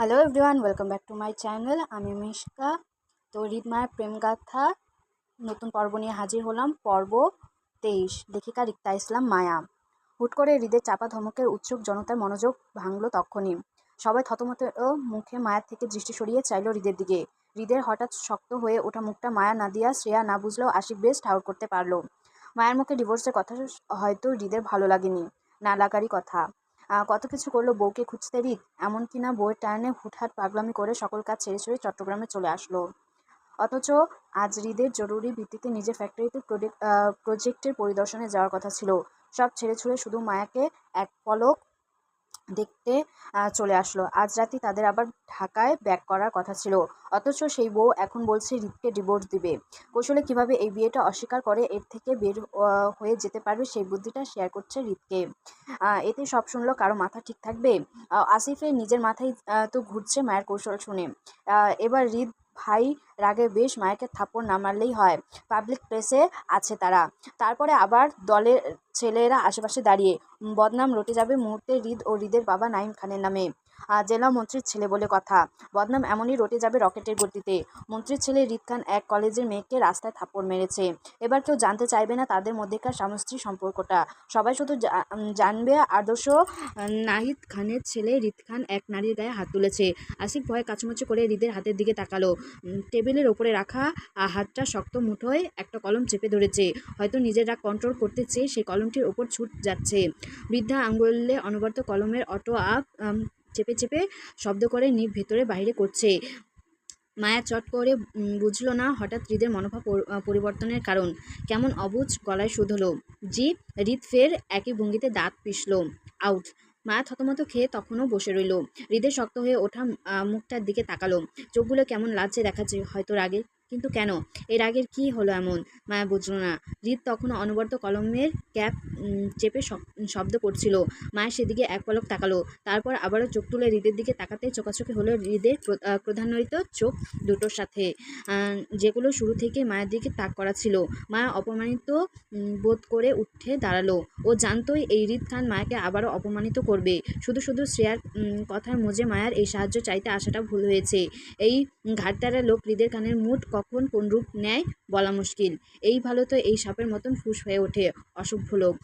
Hello everyone welcome back to my channel আমি মিশকা, তো রিদ মায়ের প্রেমগাথা। নতুন পর্ব নিয়ে হাজির হলাম, পর্ব তেইশ। লেখিকা রিক্তা ইসলাম মায়া। হুট করে হৃদের চাপা ধমকের উৎসুক জনতার মনোযোগ ভাঙল তক্ষণি সবাই থতমত মুখে মায়ার থেকে দৃষ্টি সরিয়ে চাইল হৃদের দিকে। হৃদের হঠাৎ শক্ত হয়ে ওঠা মুখটা মায়া না দিয়া শ্রেয়া না বুঝলেও আশিক বেশ ঠাউর করতে পারল। মায়ের মুখে ডিভোর্সের কথা হয়তো হৃদের ভালো লাগেনি। না লাগারই কথা। কত কিছু করল বউকে খুঁজতে রিত এমনকি না বউয়ের টানে হুটহাট পাগলামি করে সকল কাজ ছেড়ে ছেড়ে চট্টগ্রামে চলে আসলো? অথচ আজ হৃদের জরুরি ভিত্তিতে নিজের ফ্যাক্টরিতে প্রজেক্টের পরিদর্শনে যাওয়ার কথা ছিল। সব ছেড়ে ছুড়ে শুধু মায়াকে এক পলক দেখতে চলে আসলো। আজ রাতে তাদের আবার ঢাকায় ব্যাক করার কথা ছিল। অথচ সেই বউ এখন বলছে রিতকে ডিভোর্স দিবে। কৌশলে কীভাবে এই বিয়েটা অস্বীকার করে, এর থেকে বের হয়ে যেতে পারবে সেই বুদ্ধিটা শেয়ার করছে রিতকে এতে সব শুনলো, কারও মাথা ঠিক থাকবে? আসিফে নিজের মাথায় তো ঘুরছে মায়ের কৌশল শুনে। এবার রিত ভাই রাগে বেশ মায়াকে থাপ্পড় না মারলেই হয়। পাবলিক প্লেসে আছে তারা। তারপরে আবার দলের ছেলেরা আশেপাশে দাঁড়িয়ে। বদনাম রটে যাবে মুহূর্তে হৃদ ও হৃদের বাবা নাইম খানের নামে। জেলা মন্ত্রীর ছেলে বলে কথা। বদনাম এমনই রটে যাবে রকেটের গতিতে। মন্ত্রীর ছেলে হৃদ খান এক কলেজের মেয়েকে রাস্তায় থাপ্পড় মেরেছে। এবার কেউ জানতে চাইবে না তাদের মধ্যেকার স্বামী সম্পর্কটা। সবাই শুধু জানবে আদর্শ নাহিদ খানের ছেলে হৃদ খান এক নারীর গায়ে হাত তুলেছে। আসিফ ভয়ে কাচুমাচু করে হৃদের হাতের দিকে তাকালো। টেবিলের ওপরে রাখা হাতটা শক্ত মুঠোয় একটা কলম চেপে ধরেছে। হয়তো নিজেরা কন্ট্রোল করতে চেয়ে সেই কলমটির ওপর ছুট যাচ্ছে। বৃদ্ধা আঙ্গুলে অনবর্ত কলমের অটো আপ চেপে চেপে শব্দ করে নিপ ভেতরে বাইরে করছে। মায়া চট করে বুঝলো না হঠাৎ হৃদের মনোভাব পরিবর্তনের কারণ। কেমন অবুঝ গলায় শুধ হলো জি হৃদ ফের একই ভঙ্গিতে দাঁত পিষল। আউট। মায়া থতমত খেয়ে তখনও বসে রইল। হৃদের শক্ত হয়ে ওঠা মুখটার দিকে তাকালো। চোখগুলো কেমন লাজছে দেখাচ্ছে হয়তো রাগে। কিন্তু কেন? এর আগের কি হলো এমন? মায়া বুঝলো না। হৃদ তখনও অনবর্ত কলমের ক্যাপ চেপে শব্দ করছিল। মায়ের সেদিকে এক পলক তাকালো। তারপর আবারও চোখ তুলে হৃদের দিকে তাকাতে চোখাচোখি হলো হৃদের প্রধানরিত চোখ দুটোর সাথে। যেগুলো শুরু থেকে মায়ের দিকে তাক করা ছিল। মায়া অপমানিত বোধ করে উঠে দাঁড়াল। ও জানতোই এই হৃদ খান মায়াকে আবারও অপমানিত করবে। শুধু শুধু শ্রেয়ার কথার মজে মায়ার এই সাহায্য চাইতে আসাটা ভুল হয়েছে। এই ঘাটতারা লোক হৃদের কানের মুঠ কখন কোন রূপ নেয় বলা মুশকিল। এই ভালো তো এই সাপের মতন ফুস হয়ে ওঠে, অসভ্য লোক।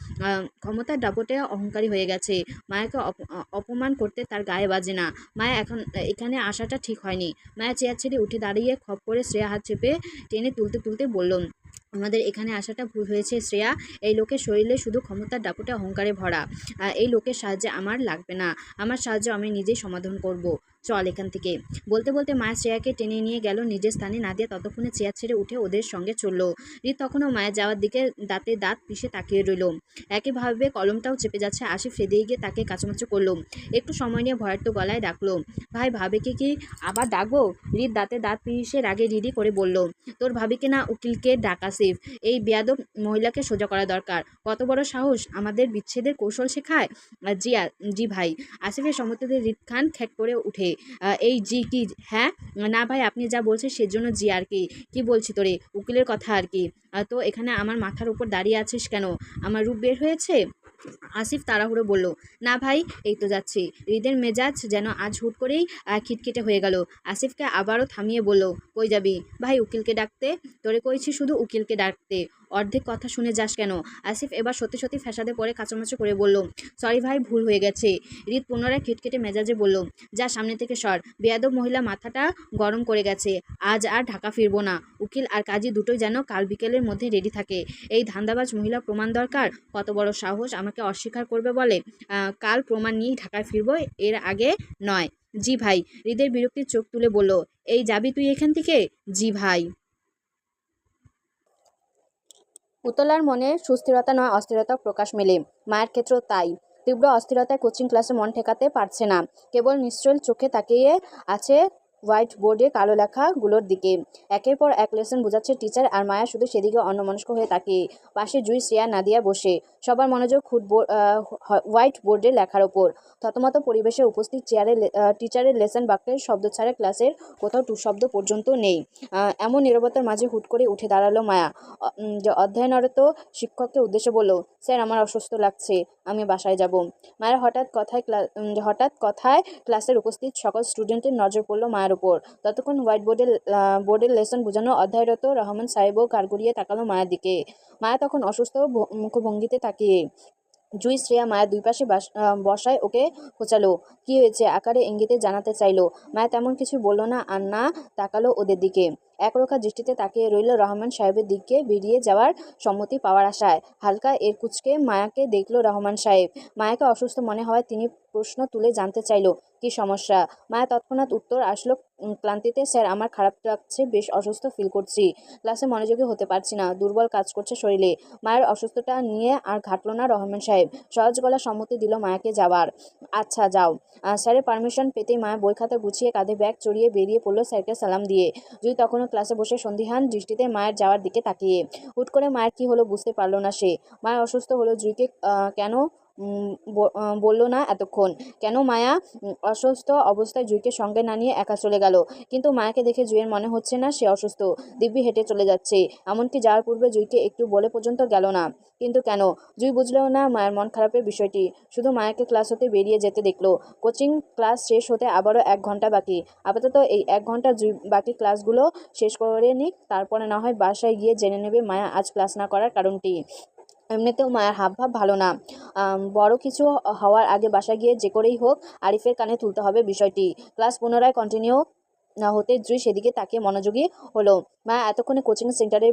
ক্ষমতার দাপটে অহংকারী হয়ে গেছে। মায়াকে অপ- অপমান করতে তার গায়ে বাজে না। মায়া এখন, এখানে আসাটা ঠিক হয়নি। মায়া চেয়ার ছেড়ে উঠে দাঁড়িয়ে খপ করে শ্রেয়া হাত চেপে টেনে তুলতে তুলতে বলল, আমাদের এখানে আসাটা ভুল হয়েছে শ্রেয়া। এই লোকের শরীরে শুধু ক্ষমতার দাপটে অহংকারে ভরা। এই লোকের সাহায্যে আমার লাগবে না। আমার সাহায্য আমি নিজেই সমাধান করব। চল এখান থেকে। বলতে বলতে মায়া শ্রেয়াকে টেনে নিয়ে গেল নিজের স্থানে নাদিয়া ততক্ষণে চেয়ার ছেড়ে উঠে ওদের সঙ্গে চলল। রিত তখনও মায়ের যাওয়ার দিকে দাঁতে দাঁত পিষে তাকিয়ে রইল। একইভাবে কলমটাও চেপে যাচ্ছে আশিফ সেদিকে গিয়ে তাকে কাছামাচু করল। একটু সময় নিয়ে ভয়ার্ত গলায় ডাকলো। ভাই ভাবিকে কি আবার ডাকবো? রিত দাঁতে দাঁত পিষে রাগে রিডি করে বলল তোর ভাবিকে না উকিলকে ডাক আসিফ এই বেয়াদব মহিলাকে সোজা করা দরকার। কত বড় সাহস আমাদের বিচ্ছেদের কৌশল শেখায়? আহ, জি ভাই। আসিফের সম্মতিতে রিত খান খ্যাক করে উঠে। এই জি কি হ্যাঁ? না ভাই, আপনি যা বলছেন সেজন্য জি আর কি। কি বলছি তোরে? উকিলের কথা আর কি। তো এখানে আমার মাথার উপর দাঁড়িয়ে আছিস কেন? আমার রূপ বের হয়েছে? আসিফ তাড়াহুড়ো বলল, না ভাই, এই তো যাচ্ছি। হৃদের মেজাজ যেন আজ হুট করেই খিটখিটে হয়ে গেল। আসিফকে আবারও থামিয়ে বলল, কই যাবি? ভাই, উকিলকে ডাকতে? তোরে কইছি শুধু উকিলকে ডাকতে। অর্ধেক কথা শুনে যাস কেন? আসিফ এবার সত্যি সত্যি ফ্যাসাদে পরে কাচামাচু করে বলল, সরি ভাই, ভুল হয়ে গেছে। হৃদ পুনরায় খিটখিটে মেজাজে বলল, যা সামনে থেকে সর। বেয়াদব মহিলা মাথাটা গরম করে গেছে, আজ আর ঢাকা ফিরবো না। উকিল আর কাজী দুটোই যেন কাল বিকেলের মধ্যে রেডি থাকে। এই ধান্দাবাজ মহিলা প্রমাণ দরকার? কত বড় সাহস আমাকে অস্বীকার করবে বলে? কাল প্রমাণ নিয়েই ঢাকায় ফিরবো? এর আগে নয়। জি ভাই। হৃদের বিরক্তির চোখ তুলে বলল, এই যাবি তুই এখান থেকে? জি ভাই। উতলার মনে সুস্থিরতা নয়, অস্থিরতা প্রকাশ মেলে। মায়ের ক্ষেত্রেও তাই। তীব্র অস্থিরতায় কোচিং ক্লাসে মন ঠেকাতে পারছে না। কেবল নিশ্চল চোখে তাকিয়ে আছে হোয়াইট বোর্ডে কালো লেখাগুলোর দিকে। একের পর এক লেসন বোঝাচ্ছে টিচার আর মায়া শুধু সেদিকে অন্যমনস্ক হয়ে তাকিয়ে। পাশে জুই, শ্রেয়া, নাদিয়া বসে। সবার মনোযোগ খুট হোয়াইট বোর্ডের লেখার ওপর। থতমত পরিবেশে উপস্থিত চেয়ারে টিচারের লেসন বাক্যের শব্দ ছাড়া ক্লাসের কোথাও টু শব্দ পর্যন্ত নেই। এমন নিরবতার মাঝে হুট করে উঠে দাঁড়াল মায়া। অধ্যয়নরত শিক্ষককে উদ্দেশ্যে বলল, স্যার, আমার অসুস্থ লাগছে, আমি বাসায় যাব। মায়ের হঠাৎ কথায় হঠাৎ কথায় ক্লাসের উপস্থিত সকল স্টুডেন্টের নজর পড়ল মায়ের উপর। ততক্ষণ হোয়াইট বোর্ডের বোর্ডের লেসন বোঝানো অধ্যায়রত রহমান সাহেবও কারগুড়িয়ে তাকালো মায়ের দিকে। মায়া তখন অসুস্থ মুখভঙ্গিতে তাকিয়ে। জুই শ্রেয়া মায়ের দুই পাশে বসায় ওকে খোঁচালো। কি হয়েছে? আকারে ইঙ্গিতে জানাতে চাইলো। মায়া তেমন কিছু বলল না, আর না তাকালো ওদের দিকে। একরোখা দৃষ্টিতে তাকিয়ে রইল রহমান সাহেবের দিকে বেরিয়ে যাওয়ার সম্মতি পাওয়ার আশায়। হালকা এর কুচকে মায়াকে দেখল রহমান সাহেব। মায়াকে অসুস্থ মনে হওয়ায় তিনি প্রশ্ন তুলে জানতে চাইলো, কি সমস্যা? মায়া তৎক্ষণাৎ উত্তর আসলো ক্লান্তিতে, স্যার, আমার খারাপ লাগছে, বেশ অসুস্থ ফিল করছি। ক্লাসে মনোযোগী হতে পারছি না, দুর্বল কাজ করছে শরীরে। মায়ের অসুস্থতা নিয়ে আর ঘাটলো না রহমান সাহেব। সহজ গলা সম্মতি দিল মায়াকে যাওয়ার। আচ্ছা যাও। স্যারের পারমিশন পেতেই মায়া বই খাতা গুছিয়ে কাঁধে ব্যাগ চড়িয়ে বেরিয়ে পড়ল স্যারকে সালাম দিয়ে। জুই তখনও ক্লাসে বসে সন্দিহান দৃষ্টিতে মায়ের যাওয়ার দিকে তাকিয়ে। হুট করে মায়ের কি হলো বুঝতে পারল না সে। মায়ের অসুস্থ হলো, জুইকে কেন বলল না এতক্ষণ। কেন মায়া? অসুস্থ অবস্থায় জুইকে সঙ্গে না নিয়ে একা চলে গেল। কিন্তু মায়াকে দেখে জুইয়ের মনে হচ্ছে না সে অসুস্থ। দিব্যি হেঁটে চলে যাচ্ছে। এমনকি যাওয়ার পূর্বে জুইকে একটু বলে পর্যন্ত গেল না। কিন্তু কেন? জুই বুঝলেও না মায়ের মন খারাপের বিষয়টি। শুধু মায়াকে ক্লাস হতে বেরিয়ে যেতে দেখল। কোচিং ক্লাস শেষ হতে আবারও এক ঘণ্টা বাকি। আপাতত এই এক ঘণ্টা জুই, বাকি ক্লাসগুলো শেষ করে নিক। তারপরে না হয় বাসায় গিয়ে জেনে নেবে মায়া আজ ক্লাস না করার কারণটি। এমনিতেও মায়ের হাবভাব ভালো না। বড় কিছু হওয়ার আগে বাসায় গিয়ে যে করেই হোক আরিফের কানে তুলতে হবে বিষয়টি। ক্লাস পুনরায় কন্টিনিউ না হতে জুই সেদিকে তাকিয়ে মনোযোগী হলো। মা এতক্ষণে কোচিং সেন্টারের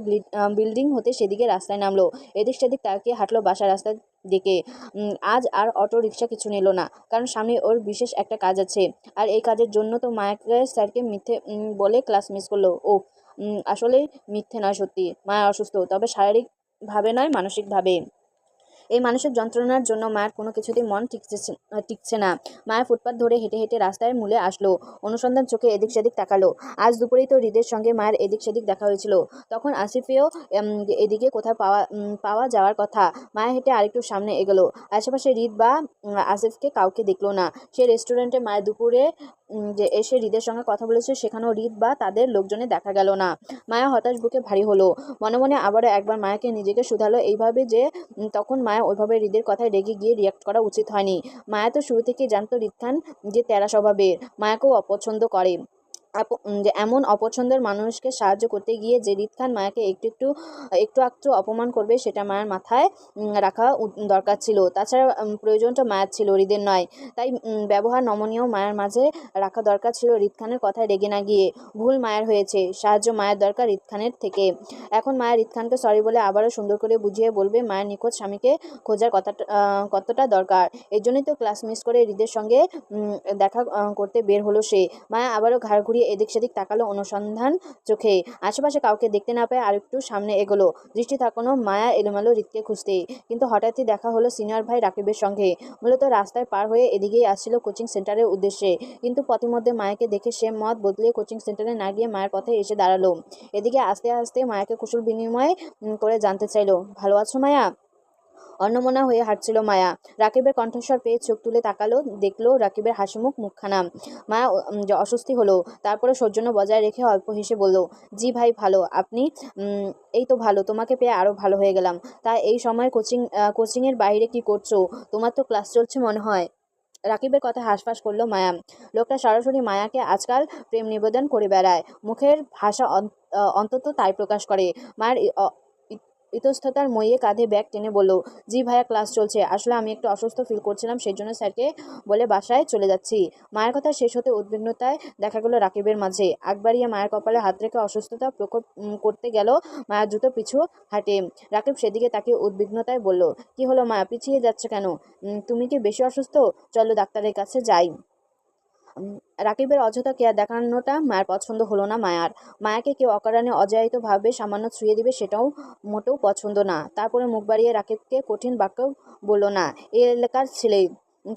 বিল্ডিং হতে সেদিকে রাস্তায় নামলো। এদিক সেদিক তাকিয়ে হাঁটলো বাসার রাস্তার দিকে। আজ আর অটো রিক্সা কিছু নিল না, কারণ সামনে ওর বিশেষ একটা কাজ আছে। আর এই কাজের জন্য তো মায়াকে স্যারকে মিথ্যে বলে ক্লাস মিস করল। ও আসলে মিথ্যে নয় সত্যি। মায়া অসুস্থ, তবে শারীরিকভাবে নয় মানসিকভাবে এই মানুষের যন্ত্রণার জন্য মায়ের কোনো কিছুতেই মন টিকছে টিকছে না। মায়ের ফুটপাত ধরে হেঁটে হেঁটে রাস্তায় মূলে আসলো, অনুসন্ধান চোখে এদিক সেদিক তাকালো। আজ দুপুরেই তো হৃদের সঙ্গে মায়ের এদিক সেদিক দেখা হয়েছিল। তখন আসিফেও এদিকে কোথাও পাওয়া পাওয়া যাওয়ার কথা। মায়া হেঁটে আরেকটু সামনে এগোলো। আশেপাশে হৃদ বা আসিফকে কাউকে দেখল না। সে রেস্টুরেন্টে মায়ের দুপুরে যে এসে হৃদের সঙ্গে কথা বলেছে, সেখানেও হৃদ বা তাদের লোকজনে দেখা গেল না। মায়া হতাশ বুকে ভারী হলো। মনে মনে আবারও একবার মায়াকে নিজেকে শুধালো। এইভাবে যে তখন মায়া ওইভাবে হৃদের কথায় রেগে গিয়ে রিয়াক্ট করা উচিত হয়নি। মায়া তো শুরু থেকেই জানতো হৃদ খান যে তেরা স্বভাবের মায়াকেও অপছন্দ করে। এমন অপছন্দের মানুষকে সাহায্য করতে গিয়ে যে হৃদ খান মায়াকে একটু একটু একটু একটু অপমান করবে সেটা মায়ের মাথায় রাখা দরকার ছিল। তাছাড়া প্রয়োজনটা মায়ের ছিল হৃদের নয়। তাই ব্যবহার নমনীয় মায়ের মাঝে রাখা দরকার ছিল হৃদ খানের কথায় রেগে না গিয়ে। ভুল মায়ের হয়েছে, সাহায্য মায়ের দরকার হৃদ খানের থেকে। এখন মায়ের হৃদ খানকে সরি বলে আবারও সুন্দর করে বুঝিয়ে বলবে মায়ের নিখোঁজ স্বামীকে খোঁজার কথাটা কতটা দরকার। এর জন্যই তো ক্লাস মিস করে হৃদের সঙ্গে দেখা করতে বের হলো সে। মায়া আবারও ঘাড় ঘুরিয়ে এদিক সেদিক তাকালো অনুসন্ধান চোখে। আশেপাশে কাউকে দেখতে না পেয়ে আরেকটু সামনে এগোলো। দৃষ্টি থাকানো মায়া এলোমেলো হৃদকে খুঁজতে কিন্তু হঠাৎই দেখা হলো সিনিয়র ভাই রাকিবের সঙ্গে। মূলত রাস্তায় পার হয়ে এদিকেই আসছিল কোচিং সেন্টারের উদ্দেশ্যে। কিন্তু পথিমধ্যে মায়াকে দেখে সে মত বদলে কোচিং সেন্টারে না গিয়ে মায়ের পথে এসে দাঁড়াল। এদিকে আস্তে আস্তে মায়াকে কুশল বিনিময় করে জানতে চাইলো, ভালো আছো মায়া? অন্নমনা হয়ে হাঁটছিল মায়া। রাকিবের কণ্ঠস্বর পেয়ে চোখ তুলে তাকালো, দেখল রাকিবের হাসিমুখ মুখখানা। মায়া অস্বস্তি হলো। তারপরে সৌজন্য বজায় রেখে অল্প হেসে বলল, জি ভাই, ভালো। আপনি এই তো ভালো। তোমাকে পেয়ে আরও ভালো হয়ে গেলাম। তা এই সময় কোচিং কোচিংয়ের বাইরে কি করছ? তোমার তো ক্লাস চলছে মনে হয়। রাকিবের কথা হাঁসফাঁস করল মায়া। লোকটা সরাসরি মায়াকে আজকাল প্রেম নিবেদন করে বেড়ায়। মুখের ভাষা অন- অন্তত তাই প্রকাশ করে। মায়ের ইতস্ততার মইয়ে কাঁধে ব্যাগ টেনে বলল, জি ভাইয়া, ক্লাস চলছে। আসলে আমি একটু অসুস্থ ফিল করছিলাম সেই জন্য স্যারকে বলে বাসায় চলে যাচ্ছি। মায়ের কথা শেষ হতে উদ্বিগ্নতায় দেখা গেল রাকিবের মাঝে। আকবারিয়া মায়ের কপালে হাত রেখে অসুস্থতা প্রকোপ করতে গেল মায়ের দ্রুত পিছু হাঁটে। রাকিব সেদিকে তাকে উদ্বিগ্নতায় বলল, কি হলো মায়া, পিছিয়ে যাচ্ছে কেন? তুমি কি বেশি অসুস্থ? চলো ডাক্তারের কাছে যাই। রাকিবের অযথা কেয়ার দেখানোটা মায়ের পছন্দ হলো না মায়ার। মায়াকে কেউ অকারণে অজায়িতভাবে সামান্য ছুঁয়ে দিবে সেটাও মোটেও পছন্দ না। তারপরে মুখ বাড়িয়ে রাকিবকে কঠিন বাক্য বলল, না এই এলাকার ছেলে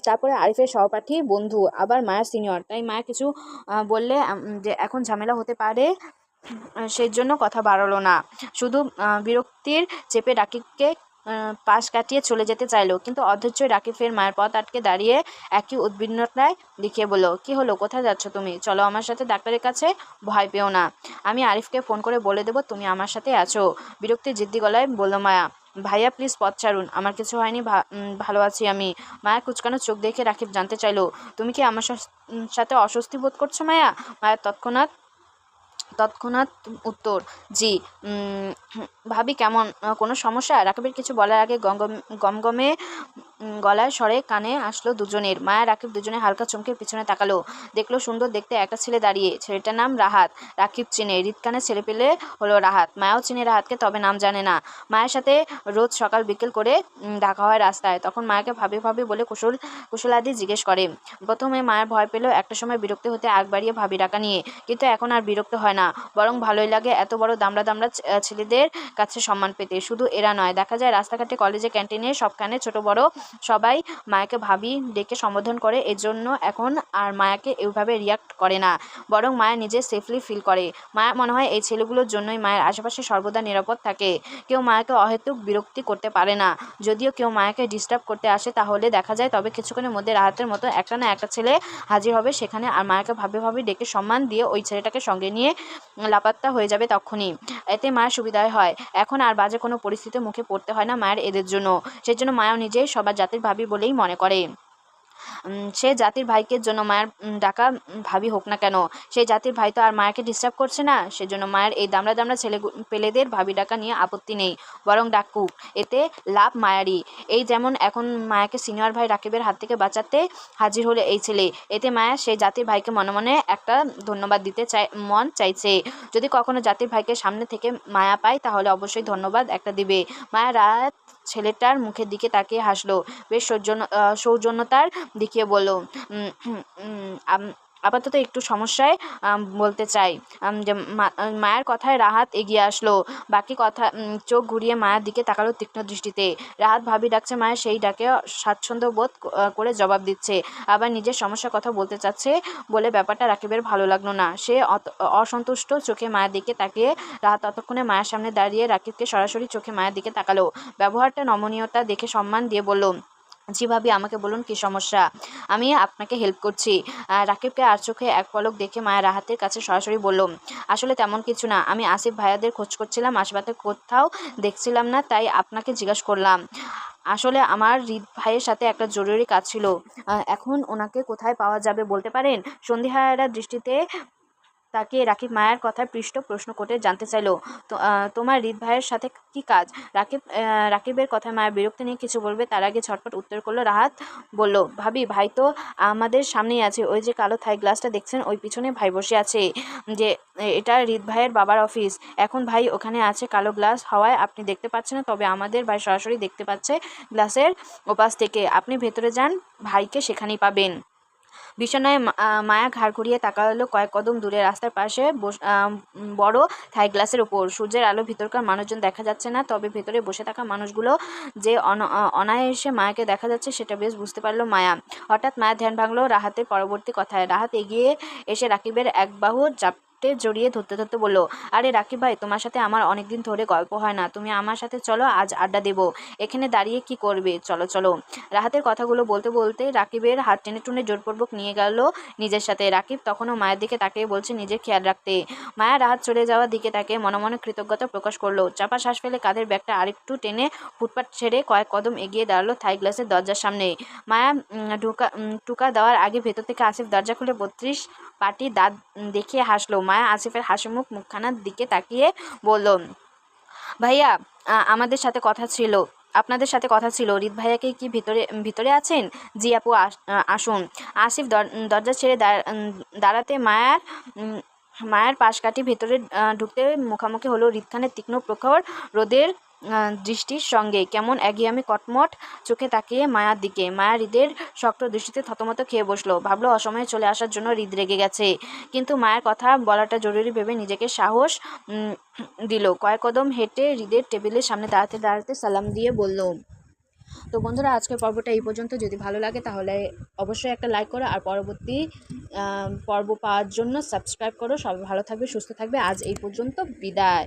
তারপরে আরিফের সহপাঠী বন্ধু, আবার মায়ের সিনিয়র। তাই মায়া কিছু বললে যে এখন ঝামেলা হতে পারে সেই জন্য কথা বাড়ালো না। শুধু বিরক্তির চেপে রাকিবকে পাশ কাটিয়ে চলে যেতে চাইলো। কিন্তু অধৈর্য রাকিফের মায়ের পথ আটকে দাঁড়িয়ে একই উদ্বিগ্নতায় দেখিয়ে বলল, কি হলো? কোথায় যাচ্ছ তুমি? চলো আমার সাথে ডাক্তারের কাছে ভয় পেও না। আমি আরিফকে ফোন করে বলে দেবো, তুমি আমার সাথে আছো বিরক্তি জিদ্দি গলায় বলল, মায়া, ভাইয়া প্লিজ পথ ছাড়ুন। আমার কিছু হয়নি ভালো আছি আমি। মায়া কুচকানো চোখ দেখে রাকিব জানতে চাইলো, তুমি কি আমার সাথে অস্বস্তি বোধ করছ মায়া? মায়া তৎক্ষণাৎ তৎক্ষণাৎ উত্তর জি ভাবি কেমন? কোনো সমস্যা? রাকিবের কিছু বলার আগে গম গমগমে গলায় স্বরে কানে আসলো দুজনের। মায়া রাকিব দুজনে হালকা চমকে পিছনে তাকালো। দেখল সুন্দর দেখতে একটা ছেলে দাঁড়িয়ে। ছেলেটার নাম রাহাত। রাকিব চিনে। হৃদকানে ছেলে পেলে হলো রাহাত। মায়াও চিনে রাহাতকে, তবে নাম জানে না। মায়ের সাথে রোজ সকাল বিকেল করে দেখা হয় রাস্তায়। তখন মায়াকে ভাবি ভাবি বলে কুশল, কুশলাদি জিজ্ঞেস করে। প্রথমে মায়ের ভয় পেলেও একটা সময় বিরক্ত হতে আগ বাড়িয়ে ভাবি ডাকা নিয়ে। কিন্তু এখন আর বিরক্ত হয় না। বরং ভালোই লাগে এত বড় দামড়া দামড়া ছেলেদের কাছে সম্মান পেতে। শুধু এরা নয়। দেখা যায় রাস্তাঘাটে কলেজে ক্যান্টিনে সবখানে ছোট বড় সবাই মায়াকে ভাবি ডেকে সম্বোধন করে, এজন্য এখন আর মায়াকে এইভাবে রিয়াক্ট করে না, বরং মায়া নিজে সেফলি ফিল করে। মায়া মনে হয় এই ছেলেগুলোর জন্যই মায়ের আশেপাশে সর্বদা নিরাপদ থাকে। কেউ মায়াকে অহেতুক বিরক্তি করতে পারে না। যদিও কেউ মায়াকে ডিস্টার্ব করতে আসে, তাহলে দেখা যায় তবে কিছুক্ষণের মধ্যে রাহাতের মতো একটা না একটা ছেলে হাজির হবে সেখানে, আর মায়াকে ভাবে ভাবে ডেকে সম্মান দিয়ে ওই ছেলেটাকে সঙ্গে নিয়ে লাপাত্তা হয়ে যাবে তখনই। এতে মায়ের সুবিধাই হয়। এখন আর বাজে কোনো পরিস্থিতির মুখে পড়তে হয় না মায়ের এদের জন্য। সেজন্য মায়াও নিজেই সবার জাতির ভাবি বলেই মনে করে। সে জাতির ভাইকে জন্য মায়ের ডাকা ভাবি হোক না কেন, সেই জাতির ভাই তো আর মায়াকে ডিস্টার্ব করছে না, সেজন্য মায়ের এই দামড়া দামড়া ছেলে পেলেদের ভাবি ডাকা নিয়ে আপত্তি নেই, বরং ডাকুক, এতে লাভ মায়ারই। এই যেমন এখন মায়াকে সিনিয়র ভাই রাকিবের হাত থেকে বাঁচাতে হাজির হলো এই ছেলে, এতে মায়া সেই জাতির ভাইকে মনে মনে একটা ধন্যবাদ দিতে চাই মন চাইছে। যদি কখনো জাতির ভাইকে সামনে থেকে মায়া পায়, তাহলে অবশ্যই ধন্যবাদ একটা দিবে। মায়া রাত ছেলেটার মুখের দিকে তাকিয়ে হাসলো। বেশ সৌজন্য সৌজন্যতার দেখিয়ে আম- আপাতত একটু সমস্যায় বলতে চাই। যে মায়ের কথায় রাহাত এগিয়ে আসলো। বাকি কথা চোখ ঘুরিয়ে মায়ের দিকে তাকালো তীক্ষ্ণ দৃষ্টিতে। রাহাত ভাবি ডাকছে মায়ের সেই ডাকে স্বাচ্ছন্দ্য বোধ করে জবাব দিচ্ছে। আবার নিজের সমস্যার কথা বলতে চাচ্ছে বলে ব্যাপারটা রাকিবের ভালো লাগল না। সে অসন্তুষ্ট চোখে মায়ের দিকে তাকিয়ে রাহাত ততক্ষণে মায়ের সামনে দাঁড়িয়ে রাকিবকে সরাসরি চোখে মায়ের দিকে তাকালো। ব্যবহারটা নমনীয়তা দেখে সম্মান দিয়ে বলল জি ভাবি, আমাকে বলুন কি সমস্যা? আমি আপনাকে হেল্প করছি। রাকিবকে আর চোখে এক পলক দেখে মায়ের রাহাতের কাছে সরাসরি বলল, আসলে তেমন কিছু না। আমি আসিফ ভাইয়াদের খোঁজ করছিলাম আশপাশে কোথাও দেখছিলাম না, তাই আপনাকে জিজ্ঞাসা করলাম। আসলে আমার হৃদ ভাইয়ের সাথে একটা জরুরি কাজ ছিল। এখন ওনাকে কোথায় পাওয়া যাবে বলতে পারেন? সন্ধিহারা দৃষ্টিতে তাকে রাকিব মায়ের কথায় পৃষ্ঠ প্রশ্ন করে জানতে চাইলো তোমার হৃদ ভাইয়ের সাথে কি কাজ? রাকিব রাকিবের কথায় মায়ের বিরক্তি নিয়ে কিছু বলবে, তার আগে ঝটপট উত্তর করল রাহাত, বলল, ভাবি, ভাই তো আমাদের সামনেই আছে, ওই যে কালো থাই গ্লাসটা দেখছেন, ওই পিছনে ভাই বসে আছে, যে, এটা হৃদ ভাইয়ের বাবার অফিস, এখন ভাই ওখানে আছে কালো গ্লাস হওয়ায়, আপনি দেখতে পাচ্ছেন না, তবে আমাদের ভাই সরাসরি দেখতে পাচ্ছে গ্লাসের ওপাশ থেকে, আপনি ভেতরে যান, ভাইকে সেখানেই পাবেন। বিছানায় মায়া ঘাড় ঘুরিয়ে তাকালো কয়েক কদম দূরে। রাস্তার পাশে বড় থাই গ্লাসের উপর। সূর্যের আলো ভিতরকার মানুষজন দেখা যাচ্ছে না, তবে ভেতরে বসে থাকা মানুষগুলো যে অনায়াসে মায়াকে দেখা যাচ্ছে, সেটা বেশ বুঝতে পারল মায়া। হঠাৎ মায়া ধ্যান ভাঙলো রাহাতের পরবর্তী কথায়। রাহাত এগিয়ে এসে রাকিবের এক বাহু জাপটে জড়িয়ে ধরতে ধরতে বলল, আরে রাকিব ভাই, তোমার সাথে আমার অনেকদিন ধরে গল্প হয় না। তুমি আমার সাথে চলো, আজ আড্ডা দেবো। এখানে দাঁড়িয়ে কি করবে? চলো চলো। রাহাতের কথাগুলো বলতে বলতে রাকিবের হাত টেনে টুনে জোরপূর্বক নিয়ে গেল নিজের সাথে। রাকিব তখনও মায়ের দিকে তাকিয়ে বলছে, নিজের খেয়াল রাখতে। মায়া রাহাত চলে যাওয়ার দিকে তাকে মনে মনে কৃতজ্ঞতা প্রকাশ করল। চাপা শ্বাস ফেলে কাঁধের ব্যাগটা আরেকটু টেনে ফুটপাত ছেড়ে কয়েক কদম এগিয়ে দাঁড়াল থাই গ্লাসের দরজার সামনে। মায়া ঢুকা টুকা দেওয়ার আগে ভেতর থেকে আসিফ দরজা খুলে বত্রিশ পাটি দাঁত দেখিয়ে হাসলো। মায়া আসিফের হাসিমুখ মুখখানার দিকে তাকিয়ে বলল, ভাইয়া আমাদের সাথে কথা ছিল। আপনাদের সাথে কথা ছিল। রিত ভাইয়াকে কি ভিতরে ভিতরে আছেন? জি আপু, আস- আসুন। আসিফ দর- দরজা ছেড়ে দাঁড়- দাঁড়াতে মায়ার মায়ের পাশ কাটি ভেতরে ঢুকতে মুখামুখি হলো। রিত খানের তীক্ষ্ণ প্রখর রোদের দৃষ্টির সঙ্গে। কেমন একঘেয়ামি কটমট চোখে তাকিয়ে মায়ার দিকে। মায়া হৃদের শক্ত দৃষ্টিতে থতমত খেয়ে বসল। ভাবলো, অসময়ে চলে আসার জন্য হৃদ রেগে গেছে। কিন্তু মায়ের কথা বলাটা জরুরি ভেবে নিজেকে সাহস দিল। কয়েক কদম হেঁটে হৃদের টেবিলের সামনে দাঁড়াতে দাঁড়াতে সালাম দিয়ে বলল, তো বন্ধুরা, আজকের পর্বটা এই পর্যন্ত। যদি ভালো লাগে তাহলে অবশ্যই একটা লাইক করো। আর পরবর্তী পর্ব পাওয়ার জন্য সাবস্ক্রাইব করো। সবাই ভালো থাকবে, সুস্থ থাকবে। আজ এই পর্যন্ত বিদায়।